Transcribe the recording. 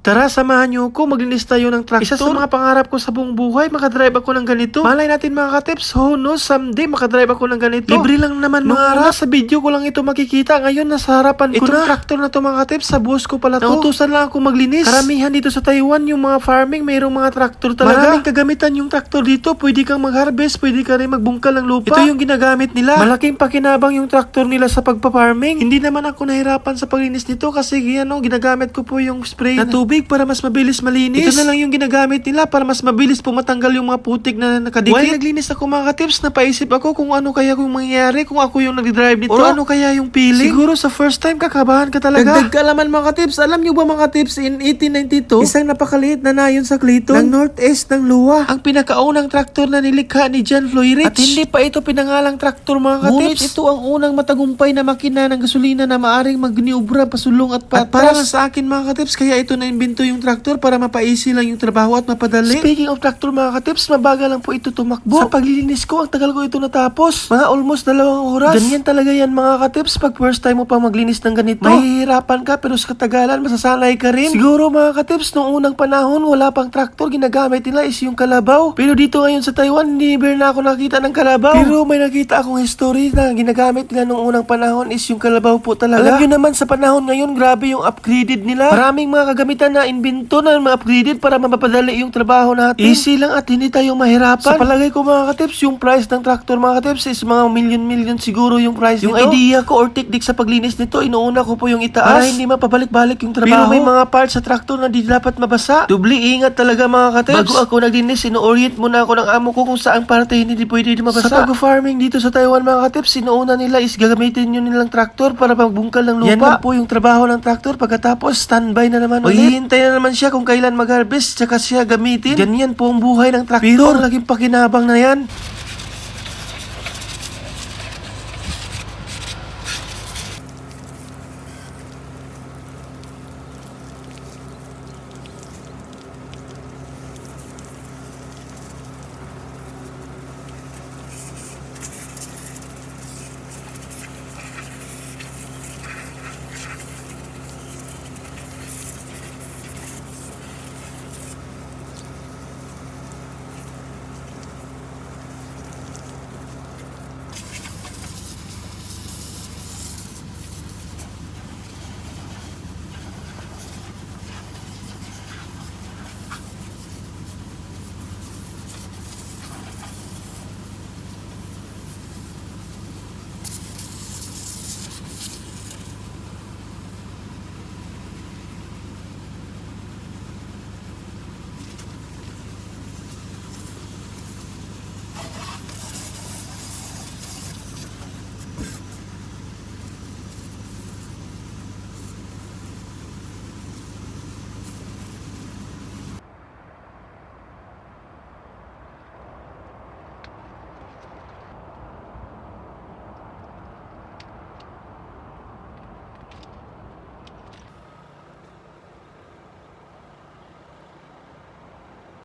Tara, samahan niyo ako. Maglinis tayo ng traktor. Isa sa mga pangarap ko sa buong buhay, makadrive ako ng ganito. Malay natin mga katips, who knows, someday makadrive ako ng ganito. Libre lang naman mga una, sa video ko lang ito makikita. Ngayon, nasa harapan ko Itong na. traktor na to mga katips, sa boss ko pala to. Nautusan lang ako maglinis. Karamihan dito sa Taiwan, yung mga farming, mayroong mga traktor talaga. Maraming kagamitan yung traktor dito. Pwede kang mag-harvest, pwede ka rin magbungkal ng lupa. Ito yung ginagamit nila. Malaking pakinabang yung traktor nila sa pagpa-farming. Hindi naman ako nahirapan sa paglinis nito kasi ano, ginagamit ko po yung spray na tubig para mas mabilis malinis. Ito na lang yung ginagamit nila para mas mabilis po matanggal yung mga putik na nakadikit. While naglinis ako mga katips, napaisip ako kung ano kaya kung mangyayari kung ako yung nag-drive nito. Or ano kaya yung feeling. Siguro sa first time kakabahan ka talaga. Dagdag kaalaman mga katips. Alam nyo ba mga katips in 1892, isang napakaliit na nayon sa Clayton ng northeast ng Lua. Ang pinakaunang traktor na nilikha ni John Floyrich. At hindi pa ito pinangalang traktor mga katips. Ngunit ito ang unang matagumpay na makina ng gasolina na maaring magniubra, pasulong at patras. At para sa akin mga katips, kaya ito na-invento yung traktor para mapaisi lang yung trabaho at mapadali. Speaking of traktor mga katips, mabagal lang po ito tumakbo. Sa paglilinis ko, ang tagal ko ito natapos. Mga almost dalawang oras. Ganyan talaga yan mga katips pag first time mo pa maglinis ng ganito. Mahihirapan ka pero sa katagalan masasanay ka rin. Siguro mga katips, nung unang panahon wala pang traktor, ginagamit nila is yung kalabaw. Pero dito ngayon sa Taiwan, never na ako nakita ng kalabaw. Pero may nakita akong history na ginagamit nila nung unang panahon is yung kalabaw po talaga. Alam nyo naman sa panahon ngayon, grabe yung upgraded nila. Maraming mga kagamitan na invento na mga upgraded para mapapadali yung trabaho natin. Easy lang at hindi tayo mahirapan. Sa palagay ko mga katips, yung price ng traktor mga katips is mga million-million siguro yung price yung nito. Yung idea ko or technique sa paglinis nito, inuuna ko po yung itaas. Para hindi mapabalik-balik yung trabaho. Pero may mga parts sa traktor na di dapat mabasa. Dubli ingat talaga mga katips. Bago ako naglinis, ino-orient muna ako ng amo ko kung saang parte hindi pwede mabasa. Sa pag-farming dito sa Taiwan mga katips, sinuuna nila is gagamitin yun nilang traktor para magbungkal ng lupa. Yan po yung trabaho ng traktor. Pagkatapos, standby na naman ulit. Maghihintay na naman siya kung kailan mag-harvest tsaka siya gamitin. Ganyan po ang buhay ng traktor. Pero ang naging pakinabang na yan.